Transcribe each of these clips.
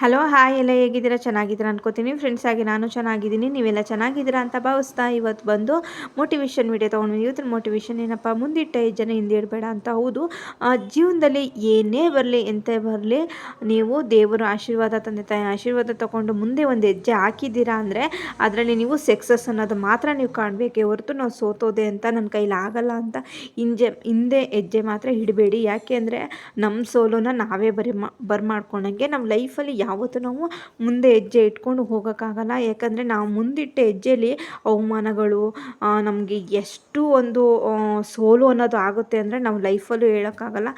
Hello, hi ಎಲ್ಲ ಹೇಗಿದ್ದೀರಾ? ಚೆನ್ನಾಗಿದ್ದೀರಾ ಅನ್ಕೋತೀನಿ. ಫ್ರೆಂಡ್ಸ್ ಆಗಿ ನಾನು ಚೆನ್ನಾಗಿದ್ದೀನಿ. ನೀವೆಲ್ಲ ಚೆನ್ನಾಗಿದ್ದೀರಾ ಅಂತ ಭಾವಿಸ್ತಾ ಇವತ್ತು ಬಂದು ಮೋಟಿವೇಶನ್ ವಿಡಿಯೋ ತೊಗೊಂಡು ಇವತ್ತಿನ ಮೋಟಿವೇಶನ್ ಏನಪ್ಪ? ಮುಂದಿಟ್ಟ ಜನ ಹಿಂದೆ ಇಡಬೇಡ ಅಂತ. ಹೌದು. ಜೀವನದಲ್ಲಿ ಏನೇ ಬರಲಿ, ಎಂತ ಬರಲಿ, ನೀವು ದೇವರ ಆಶೀರ್ವಾದ, ತಂದೆ ತಾಯಿ ಆಶೀರ್ವಾದ ತೊಗೊಂಡು ಮುಂದೆ ಒಂದು ಹೆಜ್ಜೆ ಹಾಕಿದ್ದೀರಾ ಅಂದರೆ ಅದರಲ್ಲಿ ನೀವು ಸಕ್ಸಸ್ ಅನ್ನೋದು ಮಾತ್ರ ನೀವು ಕಾಣಬೇಕೇ ಹೊರತು ನಾವು ಸೋತೋದೆ ಅಂತ ನನ್ನ ಕೈಲಿ ಆಗಲ್ಲ ಅಂತ ಹಿಂಜೆ, ಹಿಂದೆ ಹೆಜ್ಜೆ ಮಾತ್ರ ಇಡಬೇಡಿ. ಯಾಕೆ ನಮ್ಮ ಸೋಲೋನ ನಾವೇ ಬರಿ ಮಾ ಬರ್ಮಾಡ್ಕೊಂಡಂಗೆ ನಮ್ಮ ಲೈಫಲ್ಲಿ ಯಾವತ್ತೂ ನಾವು ಮುಂದೆ ಹೆಜ್ಜೆ ಇಟ್ಕೊಂಡು ಹೋಗೋಕ್ಕಾಗಲ್ಲ. ಯಾಕಂದರೆ ನಾವು ಮುಂದಿಟ್ಟ ಹೆಜ್ಜೆಯಲ್ಲಿ ಅವಮಾನಗಳು ನಮಗೆ ಎಷ್ಟು ಒಂದು ಸೋಲು ಅನ್ನೋದು ಆಗುತ್ತೆ ಅಂದರೆ ನಾವು ಲೈಫಲ್ಲೂ ಹೇಳೋಕ್ಕಾಗಲ್ಲ.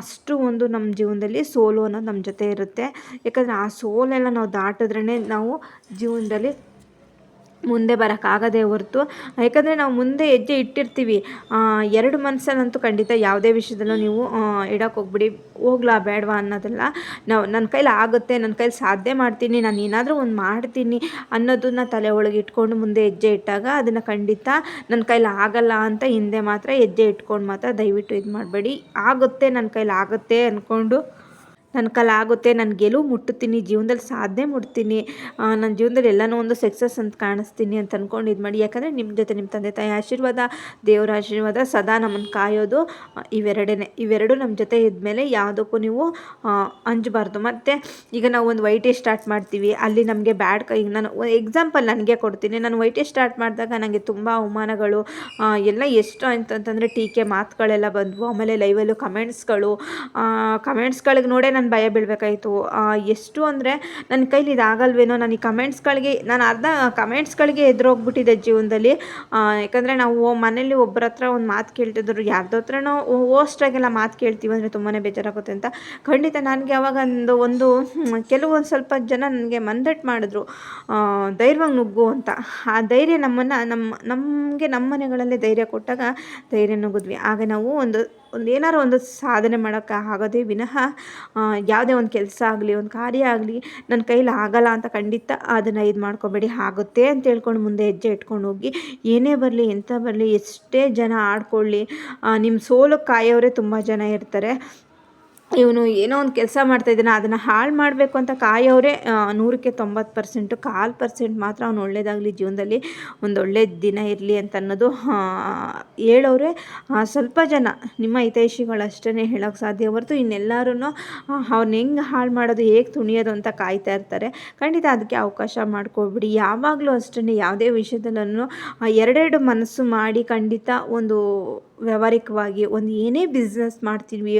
ಅಷ್ಟು ಒಂದು ನಮ್ಮ ಜೀವನದಲ್ಲಿ ಸೋಲು ಅನ್ನೋದು ನಮ್ಮ ಜೊತೆ ಇರುತ್ತೆ. ಯಾಕಂದರೆ ಆ ಸೋಲೆಲ್ಲ ನಾವು ದಾಟಿದ್ರೇ ನಾವು ಜೀವನದಲ್ಲಿ ಮುಂದೆ ಬರೋಕ್ಕಾಗದೇ ಹೊರತು. ಯಾಕಂದರೆ ನಾವು ಮುಂದೆ ಹೆಜ್ಜೆ ಇಟ್ಟಿರ್ತೀವಿ. ಎರಡು ಮನಸ್ಸಲ್ಲಂತೂ ಖಂಡಿತ ಯಾವುದೇ ವಿಷಯದಲ್ಲೂ ನೀವು ಇಡಕ್ಕೆ ಹೋಗ್ಬಿಡಿ, ಹೋಗ್ಲಾ ಬೇಡವಾ ಅನ್ನೋದೆಲ್ಲ ನಾವು ನನ್ನ ಕೈಲಿ ಆಗುತ್ತೆ ನನ್ನ ಕೈಲಿ ಸಾಧ್ಯ ಮಾಡ್ತೀನಿ, ನಾನು ಏನಾದರೂ ಒಂದು ಮಾಡ್ತೀನಿ ಅನ್ನೋದನ್ನ ತಲೆ ಒಳಗೆ ಇಟ್ಕೊಂಡು ಮುಂದೆ ಹೆಜ್ಜೆ ಇಟ್ಟಾಗ ಅದನ್ನು ಖಂಡಿತ ನನ್ನ ಕೈಲಿ ಆಗಲ್ಲ ಅಂತ ಹಿಂದೆ ಮಾತ್ರ ಹೆಜ್ಜೆ ಇಟ್ಕೊಂಡು ಮಾತ್ರ ದಯವಿಟ್ಟು ಇದು ಮಾಡಬೇಡಿ. ಆಗುತ್ತೆ ನನ್ನ ಕೈಲಿ ಆಗುತ್ತೆ ಅಂದ್ಕೊಂಡು ನನ್ನ ಕಲಾಗುತ್ತೆ ನಾನು ಗೆಲುವು ಮುಟ್ಟುತ್ತೀನಿ, ಜೀವನದಲ್ಲಿ ಸಾಧನೆ ಮುಟ್ತೀನಿ ನನ್ನ ಜೀವನದಲ್ಲಿ ಎಲ್ಲನೂ ಒಂದು ಸಕ್ಸಸ್ ಅಂತ ಕಾಣಿಸ್ತೀನಿ ಅಂತ ಅಂದ್ಕೊಂಡು ಇದು ಮಾಡಿ. ಯಾಕಂದರೆ ನಿಮ್ಮ ಜೊತೆ ನಿಮ್ಮ ತಂದೆ ತಾಯಿ ಆಶೀರ್ವಾದ, ದೇವರ ಆಶೀರ್ವಾದ ಸದಾ ನಮ್ಮನ್ನು ಕಾಯೋದು ಇವೆರಡೇ ಇವೆರಡು ನಮ್ಮ ಜೊತೆ ಇದ್ಮೇಲೆ ಯಾವುದಕ್ಕೂ ನೀವು ಅಂಜಬಾರ್ದು. ಮತ್ತು ಈಗ ನಾವು ಒಂದು ವೈಟೇ ಸ್ಟಾರ್ಟ್ ಮಾಡ್ತೀವಿ, ಅಲ್ಲಿ ನಮಗೆ ಬ್ಯಾಡ್ ಕೈ ನಾನು ಎಕ್ಸಾಂಪಲ್ ನನಗೆ ಕೊಡ್ತೀನಿ. ನಾನು ವೈಟೇ ಸ್ಟಾರ್ಟ್ ಮಾಡಿದಾಗ ನನಗೆ ತುಂಬ ಅವಮಾನಗಳು ಎಲ್ಲ ಎಷ್ಟು ಅಂತಂತಂದರೆ ಟೀಕೆ ಮಾತುಗಳೆಲ್ಲ ಬಂದವು. ಆಮೇಲೆ ಲೈವಲ್ಲೂ ಕಮೆಂಟ್ಸ್ಗಳು ಕಮೆಂಟ್ಸ್ಗಳಿಗೆ ನೋಡೇ ನಾನು ಭಯ ಬೀಳಬೇಕಾಯಿತು. ಎಷ್ಟು ಅಂದರೆ ನನ್ನ ಕೈಲಿ ಇದಾಗಲ್ವೇನೋ ನಾನು ಕಮೆಂಟ್ಸ್ಗಳಿಗೆ, ನಾನು ಅರ್ಧ ಕಮೆಂಟ್ಸ್ಗಳಿಗೆ ಎದುರೋಗ್ಬಿಟ್ಟಿದ್ದೆ ಜೀವನದಲ್ಲಿ. ಯಾಕಂದರೆ ನಾವು ಮನೇಲಿ ಒಬ್ಬರ ಹತ್ರ ಒಂದು ಮಾತು ಕೇಳ್ತಿದ್ರು, ಯಾರ್ದೋ ಹತ್ರನೋ ಓಸ್ಟಾಗೆಲ್ಲ ಮಾತು ಕೇಳ್ತೀವಿ ಅಂದರೆ ತುಂಬಾ ಬೇಜಾರಾಗುತ್ತೆ ಅಂತ. ಖಂಡಿತ ನನಗೆ ಅವಾಗ ಒಂದು ಒಂದು ಕೆಲವೊಂದು ಸ್ವಲ್ಪ ಜನ ನನಗೆ ಮಂದಟ್ ಮಾಡಿದ್ರು. ಧೈರ್ಯವಾಗಿ ನುಗ್ಗು ಅಂತ. ಆ ಧೈರ್ಯ ನಮ್ಮನ್ನು ನಮ್ಮ ನಮಗೆ ನಮ್ಮ ಮನೆಗಳಲ್ಲೇ ಧೈರ್ಯ ಕೊಟ್ಟಾಗ ಧೈರ್ಯ ನುಗ್ಗಿದ್ವಿ. ಆಗ ನಾವು ಒಂದು ಒಂದು ಏನಾರು ಒಂದು ಸಾಧನೆ ಮಾಡೋಕ್ಕೆ ಆಗೋದೇ ವಿನಃ ಯಾವುದೇ ಒಂದು ಕೆಲಸ ಆಗಲಿ, ಒಂದು ಕಾರ್ಯ ಆಗಲಿ, ನನ್ನ ಕೈಲಿ ಆಗಲ್ಲ ಅಂತ ಖಂಡಿತ ಅದನ್ನು ಇದು ಮಾಡ್ಕೊಬೇಡಿ, ಆಗುತ್ತೆ ಅಂತ ಹೇಳ್ಕೊಂಡು ಮುಂದೆ ಹೆಜ್ಜೆ ಇಟ್ಕೊಂಡು ಹೋಗಿ, ಏನೇ ಬರಲಿ ಎಂಥ ಬರಲಿ, ಎಷ್ಟೇ ಜನ ಆಡ್ಕೊಳ್ಳಿ ನಿಮ್ಮ ಸೋಲು ಕಾಯೋರೇ ತುಂಬ ಜನ ಇರ್ತಾರೆ. ಇವನು ಏನೋ ಒಂದು ಕೆಲಸ ಮಾಡ್ತಾಯಿದ್ದಾನೆ ಅದನ್ನು ಹಾಳು ಮಾಡಬೇಕು ಅಂತ ಕಾಯೋರೆ ನೂರಕ್ಕೆ ತೊಂಬತ್ತು ಪರ್ಸೆಂಟು, ಕಾಲು ಪರ್ಸೆಂಟ್ ಮಾತ್ರ ಅವ್ನು ಒಳ್ಳೇದಾಗಲಿ ಜೀವನದಲ್ಲಿ, ಒಂದು ಒಳ್ಳೆ ದಿನ ಇರಲಿ ಅಂತ ಅನ್ನೋದು ಹೇಳೋರೆ ಸ್ವಲ್ಪ ಜನ, ನಿಮ್ಮ ಹಿತೈಷಿಗಳಷ್ಟೇ ಹೇಳೋಕ್ಕೆ ಸಾಧ್ಯ, ಹೊರತು ಇನ್ನೆಲ್ಲರೂ ಅವ್ನ ಹೆಂಗೆ ಹಾಳು ಮಾಡೋದು, ಹೇಗೆ ತುಣಿಯೋದು ಅಂತ ಕಾಯ್ತಾ ಇರ್ತಾರೆ. ಖಂಡಿತ ಅದಕ್ಕೆ ಅವಕಾಶ ಮಾಡ್ಕೊಬಿಡಿ. ಯಾವಾಗಲೂ ಅಷ್ಟೇ ಯಾವುದೇ ವಿಷಯದಲ್ಲೂ ಎರಡೆರಡು ಮನಸ್ಸು ಮಾಡಿ ಖಂಡಿತ ಒಂದು ವ್ಯಾವಹಾರಿಕವಾಗಿ ಒಂದು ಏನೇ ಬಿಸ್ನೆಸ್ ಮಾಡ್ತೀವಿ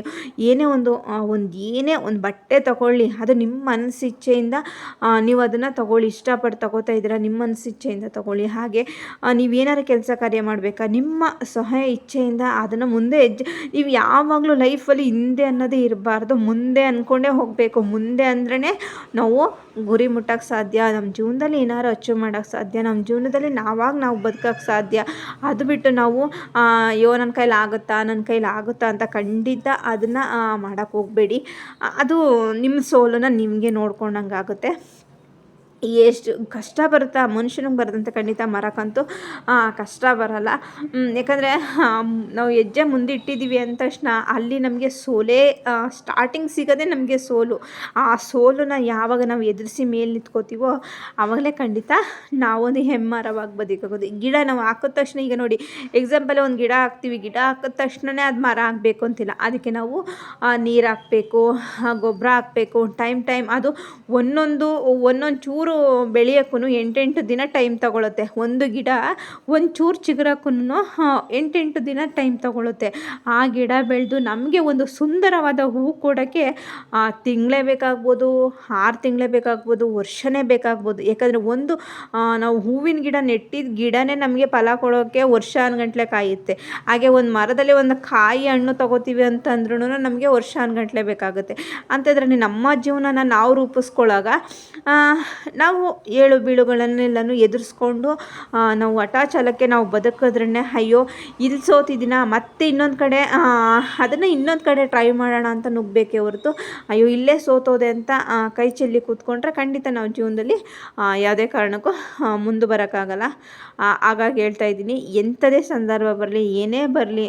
ಏನೇ ಒಂದು ಒಂದು ಏನೇ ಒಂದು ಬಟ್ಟೆ ತಗೊಳ್ಳಿ, ಅದು ನಿಮ್ಮ ಮನಸ್ಸಿಚ್ಛೆಯಿಂದ ನೀವು ಅದನ್ನು ತಗೊಳ್ಳಿ, ಇಷ್ಟಪಟ್ಟು ತಗೋತಾ ಇದ್ದೀರಾ ನಿಮ್ಮ ಮನಸ್ಸಿಚ್ಛೆಯಿಂದ ತಗೊಳ್ಳಿ. ಹಾಗೆ ನೀವೇನಾರು ಕೆಲಸ ಕಾರ್ಯ ಮಾಡಬೇಕಾ, ನಿಮ್ಮ ಸಹಾಯ ಇಚ್ಛೆಯಿಂದ ಅದನ್ನು ಮುಂದೆ ಹೆಜ್ಜೆ, ನೀವು ಯಾವಾಗಲೂ ಲೈಫಲ್ಲಿ ಹಿಂದೆ ಅನ್ನೋದೇ ಇರಬಾರ್ದು, ಮುಂದೆ ಅಂದ್ಕೊಂಡೇ ಹೋಗಬೇಕು. ಮುಂದೆ ಅಂದ್ರೇ ನಾವು ಗುರಿ ಮುಟ್ಟೋಕ್ಕೆ ಸಾಧ್ಯ ನಮ್ಮ ಜೀವನದಲ್ಲಿ ಏನಾದ್ರು ಅಚೀವ್ ಮಾಡೋಕ್ಕೆ ಸಾಧ್ಯ ನಮ್ಮ ಜೀವನದಲ್ಲಿ ನಾವಾಗ ನಾವು ಬದುಕೋಕ್ಕೆ ಸಾಧ್ಯ. ಅದು ಬಿಟ್ಟು ನಾವು ಅಯ್ಯೋ ನನ್ನ ಕೈಲಿ ಆಗುತ್ತಾ ನನ್ನ ಕೈಲಿ ಆಗುತ್ತಾ ಅಂತ ಖಂಡಿತ ಅದನ್ನು ಮಾಡೋಕ್ಕೆ ಹೋಗಬೇಡಿ. ಅದು ನಿಮ್ಮ ಸೋಲನ್ನು ನಿಮಗೆ ನೋಡ್ಕೊಂಡಂಗೆ ಆಗುತ್ತೆ ಎಷ್ಟು ಕಷ್ಟ ಬರುತ್ತಾ, ಮನುಷ್ಯನಿಗೆ ಬರೋದಂತ ಖಂಡಿತ ಮರಕ್ಕಂತೂ ಕಷ್ಟ ಬರಲ್ಲ. ಯಾಕಂದರೆ ನಾವು ಹೆಜ್ಜೆ ಮುಂದೆ ಇಟ್ಟಿದ್ದೀವಿ ಅಂದ ತಕ್ಷಣ ಅಲ್ಲಿ ನಮಗೆ ಸೋಲೇ ಸ್ಟಾರ್ಟಿಂಗ್ ಸಿಗೋದೇ ನಮಗೆ ಸೋಲು. ಆ ಸೋಲನ್ನ ಯಾವಾಗ ನಾವು ಎದುರಿಸಿ ಮೇಲೆ ನಿಂತ್ಕೋತೀವೋ ಆವಾಗಲೇ ಖಂಡಿತ ನಾವೊಂದು ಹೆಮ್ಮರವಾಗಿ ಬದುಕಾಗೋದು ಗಿಡ ನಾವು ಹಾಕಿದ ತಕ್ಷಣ ಈಗ ನೋಡಿ ಎಕ್ಸಾಂಪಲ್ ಒಂದು ಗಿಡ ಹಾಕ್ತೀವಿ, ಗಿಡ ಹಾಕಿದ ತಕ್ಷಣವೇ ಅದು ಮರ ಆಗಬೇಕು ಅಂತಿಲ್ಲ. ಅದಕ್ಕೆ ನಾವು ನೀರು ಹಾಕಬೇಕು ಗೊಬ್ಬರ ಹಾಕಬೇಕು ಟೈಮ್ ಟೈಮ್ ಅದು ಒಂದೊಂದು ಒಂದೊಂದು ಚೂರು ಬೆಳೆಯೋಕ್ಕೂ ಎಂಟೆಂಟು ದಿನ ಟೈಮ್ ತಗೊಳುತ್ತೆ. ಒಂದು ಗಿಡ, ಒಂದು ಚೂರು ಚಿಗುರಕ್ಕೂ ಎಂಟೆಂಟು ದಿನ ಟೈಮ್ ತಗೊಳುತ್ತೆ. ಆ ಗಿಡ ಬೆಳೆದು ನಮಗೆ ಒಂದು ಸುಂದರವಾದ ಹೂವು ಕೊಡೋಕ್ಕೆ ತಿಂಗಳೇ ಬೇಕಾಗ್ಬೋದು, ಆರು ತಿಂಗಳೇ ಬೇಕಾಗ್ಬೋದು, ವರ್ಷನೇ ಬೇಕಾಗ್ಬೋದು. ಯಾಕಂದರೆ ಒಂದು ನಾವು ಹೂವಿನ ಗಿಡ ನೆಟ್ಟಿದ ಗಿಡನೇ ನಮಗೆ ಫಲ ಕೊಡೋಕ್ಕೆ ವರ್ಷ ಅನ್ಗಂಟ್ಲೆ ಕಾಯುತ್ತೆ. ಹಾಗೆ ಒಂದು ಮರದಲ್ಲಿ ಒಂದು ಕಾಯಿ ಹಣ್ಣು ತಗೋತೀವಿ ಅಂತಂದ್ರೂ ನಮಗೆ ವರ್ಷ ಅನ್ಗಂಟ್ಲೆ ಬೇಕಾಗುತ್ತೆ. ಅಂತಂದ್ರೆ ನಮ್ಮ ಜೀವನನ ನಾವು ರೂಪಿಸ್ಕೊಳ್ಳಾಗ ನಾವು ಏಳು ಬೀಳುಗಳನ್ನೆಲ್ಲನೂ ಎದುರಿಸ್ಕೊಂಡು ನಾವು ಹಠಾಚಾಲಕ್ಕೆ ನಾವು ಬದುಕಿದ್ರೇ ಅಯ್ಯೋ ಇಲ್ಲಿ ಸೋತಿದ್ದೀನ, ಮತ್ತೆ ಇನ್ನೊಂದು ಕಡೆ ಅದನ್ನು ಇನ್ನೊಂದು ಕಡೆ ಟ್ರೈ ಮಾಡೋಣ ಅಂತ ನುಗ್ಬೇಕೇ ಹೊರತು, ಅಯ್ಯೋ, ಇಲ್ಲೇ ಸೋತೋದೆ ಅಂತ ಕೈ ಚೆಲ್ಲಿ ಕೂತ್ಕೊಂಡ್ರೆ ಖಂಡಿತ ನಾವು ಜೀವನದಲ್ಲಿ ಯಾವುದೇ ಕಾರಣಕ್ಕೂ ಮುಂದೆ ಬರೋಕ್ಕಾಗಲ್ಲ. ಹಾಗಾಗಿ ಹೇಳ್ತಾ ಇದ್ದೀನಿ, ಎಂಥದೇ ಸಂದರ್ಭ ಬರಲಿ, ಏನೇ ಬರಲಿ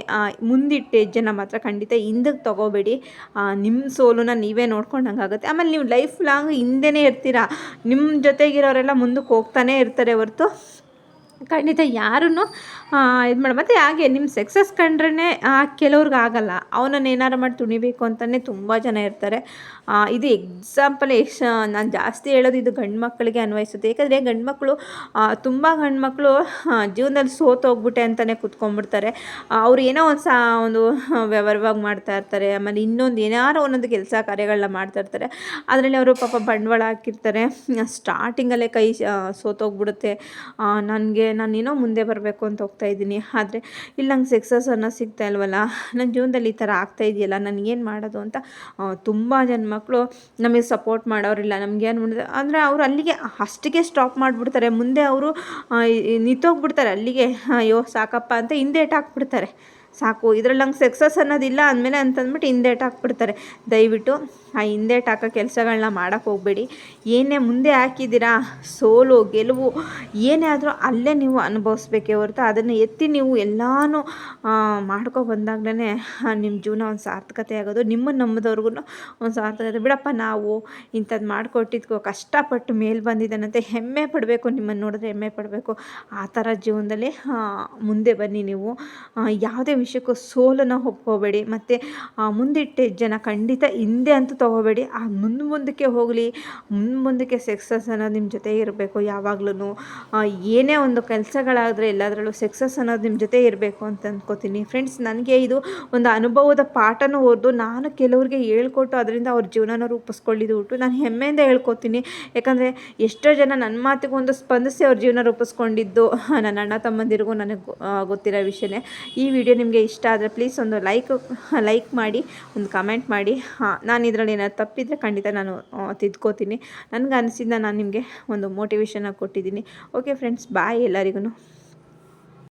ಮುಂದಿಟ್ಟು ಹೆಜ್ಜೆನ ಮಾತ್ರ ಖಂಡಿತ ಹಿಂದಕ್ಕೆ ತಗೋಬೇಡಿ. ನಿಮ್ಮ ಸೋಲನ್ನ ನೀವೇ ನೋಡ್ಕೊಂಡಂಗಾಗುತ್ತೆ. ಆಮೇಲೆ ನೀವು ಲೈಫ್ ಲಾಂಗ್ ಹಿಂದೆನೇ ಇರ್ತೀರಾ ನಿಮ್ಮ ಜೊತೆಗಿರೋರೆಲ್ಲ ಮುಂದಕ್ಕೆ ಹೋಗ್ತಾನೆ ಇರ್ತಾರೆ ಹೊರತು. ಖಂಡಿತ ಯಾರನ್ನು ಇದು ಮಾಡಿ, ಮತ್ತು ಹಾಗೆ ನಿಮ್ಮ ಸಕ್ಸಸ್ ಕಂಡ್ರೇ ಕೆಲವ್ರಿಗೆ ಆಗಲ್ಲ ಅವನನ್ನು ಏನಾರು ಮಾಡಿ ತುಣಿಬೇಕು ಅಂತಲೇ ತುಂಬ ಜನ ಇರ್ತಾರೆ. ಇದು ಎಕ್ಸಾಂಪಲ್ ಎಷ್ಟು ನಾನು ಜಾಸ್ತಿ ಹೇಳೋದು ಇದು ಗಂಡು ಮಕ್ಕಳಿಗೆ ಅನ್ವಯಿಸುತ್ತೆ. ಏಕೆಂದರೆ ಗಂಡು ಮಕ್ಕಳು ತುಂಬ ಗಂಡು ಮಕ್ಕಳು ಜೀವನದಲ್ಲಿ ಸೋತೋಗ್ಬಿಟ್ಟೆ ಅಂತಲೇ ಕುತ್ಕೊಂಡ್ಬಿಡ್ತಾರೆ. ಅವ್ರು ಏನೋ ಒಂದು ಸಾ, ಒಂದು ವ್ಯವಹಾರವಾಗಿ ಮಾಡ್ತಾ ಇರ್ತಾರೆ. ಆಮೇಲೆ ಇನ್ನೊಂದು ಏನಾರೋ ಒಂದೊಂದು ಕೆಲಸ ಕಾರ್ಯಗಳನ್ನ ಮಾಡ್ತಾ ಇರ್ತಾರೆ. ಅದರಲ್ಲಿ ಅವರು ಪಾಪ ಬಂಡವಾಳ ಹಾಕಿರ್ತಾರೆ. ಸ್ಟಾರ್ಟಿಂಗಲ್ಲೇ ಕೈ ಸೋತೋಗ್ಬಿಡುತ್ತೆ ನನಗೆ ನಾನೇನೋ ಮುಂದೆ ಬರಬೇಕು ಅಂತ ಹೋಗ್ತಾ ಇದ್ದೀನಿ. ಆದರೆ ಇಲ್ಲಿ ನಂಗೆ ಸಕ್ಸಸ್ ಅನ್ನೋ ಸಿಗ್ತಾ ಇಲ್ವಲ್ಲ? ನನ್ನ ಜೀವನದಲ್ಲಿ ಈ ಥರ ಆಗ್ತಾ ಇದೆಯಲ್ಲ? ನನಗೇನು ಮಾಡೋದು ಅಂತ ತುಂಬ ಜನ ಮಕ್ಕಳು ನಮಗೆ ಸಪೋರ್ಟ್ ಮಾಡೋರಿಲ್ಲ. ನಮಗೆ ಏನು ಮಾಡಿದ್ರೆ ಅಂದರೆ ಅವರು ಅಲ್ಲಿಗೆ ಅಷ್ಟಿಗೆ ಸ್ಟಾಪ್ ಮಾಡಿಬಿಡ್ತಾರೆ. ಮುಂದೆ ಅವರು ನಿಂತೋಗ್ಬಿಡ್ತಾರೆ ಅಲ್ಲಿಗೆ. ಅಯ್ಯೋ, ಸಾಕಪ್ಪ ಅಂತ ಹಿಂದೇಟ್ ಹಾಕ್ಬಿಡ್ತಾರೆ. ಸಾಕು ಇದ್ರಲ್ಲಿ ನಂಗೆ ಸಕ್ಸಸ್ ಅನ್ನೋದಿಲ್ಲ ಅಂದಮೇಲೆ ಅಂತಂದ್ಬಿಟ್ಟು ಹಿಂದೇಟ್ ಹಾಕ್ಬಿಡ್ತಾರೆ. ದಯವಿಟ್ಟು ಆ ಹಿಂದೆ ಟಾಕ ಕೆಲಸಗಳನ್ನ ಮಾಡೋಕ್ಕೆ ಹೋಗಬೇಡಿ. ಏನೇ ಮುಂದೆ ಹಾಕಿದ್ದೀರಾ, ಸೋಲು, ಗೆಲುವು, ಏನೇ ಆದರೂ ಅಲ್ಲೇ ನೀವು ಅನುಭವಿಸ್ಬೇಕೇ ಹೊರತು ಅದನ್ನು ಎತ್ತಿ ನೀವು ಎಲ್ಲನೂ ಮಾಡ್ಕೊ ಬಂದಾಗಲೇ ನಿಮ್ಮ ಜೀವನ ಒಂದು ಸಾರ್ಥಕತೆ ಆಗೋದು. ನಿಮ್ಮನ್ನು ನಂಬಿದವ್ರಿಗೂ ಒಂದು ಸಾರ್ಥಕತೆ ಬಿಡಪ್ಪ, ನಾವು ಇಂಥದ್ದು ಮಾಡಿಕೊಟ್ಟಿದ್ಕೋ, ಕಷ್ಟಪಟ್ಟು ಮೇಲೆ ಬಂದಿದ್ದಾನಂತೆ, ಹೆಮ್ಮೆ ಪಡಬೇಕು ನಿಮ್ಮನ್ನು ನೋಡಿದ್ರೆ ಹೆಮ್ಮೆ ಪಡಬೇಕು. ಆ ಥರ ಜೀವನದಲ್ಲಿ ಮುಂದೆ ಬನ್ನಿ ನೀವು. ಯಾವುದೇ ವಿಷಯಕ್ಕೂ ಸೋಲನ್ನು ಒಪ್ಕೋಬೇಡಿ. ಮತ್ತು ಮುಂದಿಟ್ಟ ಜನ ಖಂಡಿತ ಹಿಂದೆ ಅಂತೂ ತೊಗೋಬೇಡಿ ಆ ಮುಂದೆ ಮುಂದಕ್ಕೆ ಹೋಗಲಿ. ಮುಂದೆ ಮುಂದಕ್ಕೆ ಸಕ್ಸಸ್ ಅನ್ನೋದು ನಿಮ್ಮ ಜೊತೆ ಇರಬೇಕು ಯಾವಾಗ್ಲೂ ಏನೇ ಒಂದು ಕೆಲಸಗಳಾದರೆ ಎಲ್ಲದರಲ್ಲೂ ಸಕ್ಸಸ್ ಅನ್ನೋದು ನಿಮ್ಮ ಜೊತೆ ಇರಬೇಕು ಅಂತ ಅಂದ್ಕೋತೀನಿ ಫ್ರೆಂಡ್ಸ್ ನನಗೆ ಇದು ಒಂದು ಅನುಭವದ ಪಾಠನೂ ಓದು ನಾನು ಕೆಲವ್ರಿಗೆ ಹೇಳ್ಕೊಟ್ಟು ಅದರಿಂದ ಅವ್ರ ಜೀವನನ ರೂಪಿಸ್ಕೊಳ್ಳಿದ್ದು ಬಿಟ್ಟು ನಾನು ಹೆಮ್ಮೆಯಿಂದ ಹೇಳ್ಕೊತೀನಿ. ಯಾಕಂದರೆ ಎಷ್ಟೋ ಜನ ನನ್ನ ಮಾತಿಗೂ ಒಂದು ಸ್ಪಂದಿಸಿ ಅವ್ರ ಜೀವನ ರೂಪಿಸ್ಕೊಂಡಿದ್ದು. ನನ್ನ ಅಣ್ಣ ತಮ್ಮಂದಿರಿಗೂ ನನಗೆ ಗೊತ್ತಿರೋ ವಿಷಯನೇ. ಈ ವಿಡಿಯೋ ನಿಮಗೆ ಇಷ್ಟ ಆದರೆ ಪ್ಲೀಸ್ ಒಂದು ಲೈಕ್ ಲೈಕ್ ಮಾಡಿ, ಒಂದು ಕಮೆಂಟ್ ಮಾಡಿ. ಹಾಂ, ನಾನು ಇದರಲ್ಲಿ ಏನಾದ್ರು ತಪ್ಪಿದ್ರೆ ಖಂಡಿತ ನಾನು ತಿದ್ಕೋತೀನಿ. ನನಗೆ ಅನಿಸಿದ್ದ ನಾನು ನಿಮಗೆ ಒಂದು ಮೋಟಿವೇಶನ್ನ ಕೊಟ್ಟಿದ್ದೀನಿ. ಓಕೆ ಫ್ರೆಂಡ್ಸ್ ಬಾಯ್ ಎಲ್ಲರಿಗೂ